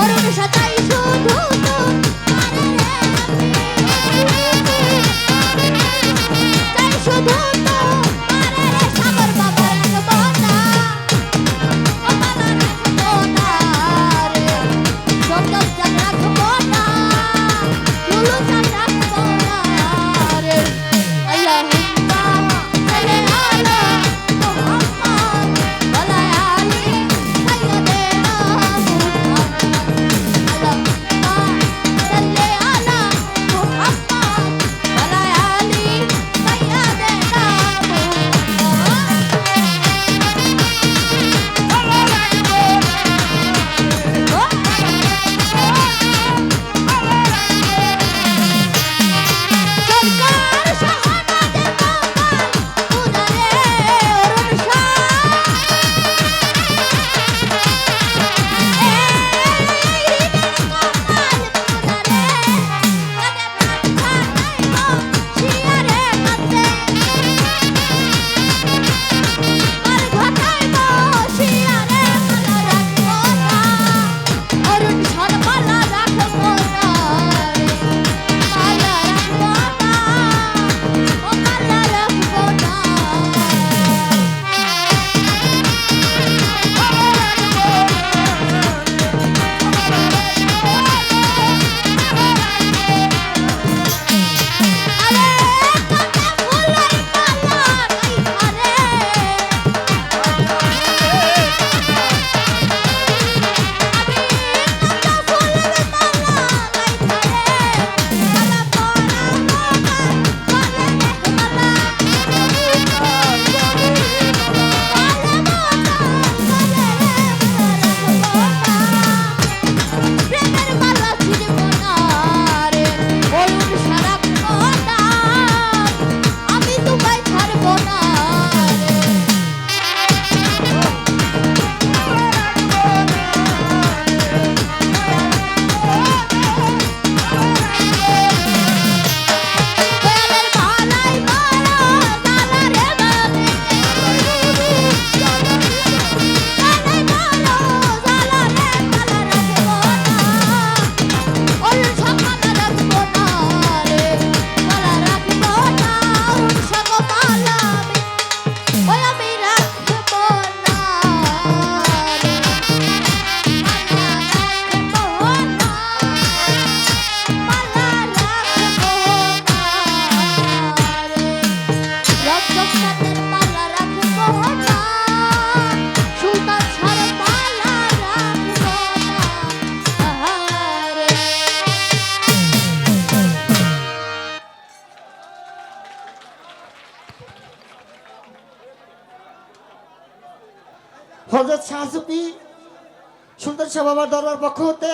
অরুণ সাতাই শুধু হজরত শাহসুফি সুলতান শাহ বাবার দরবার পক্ষ হতে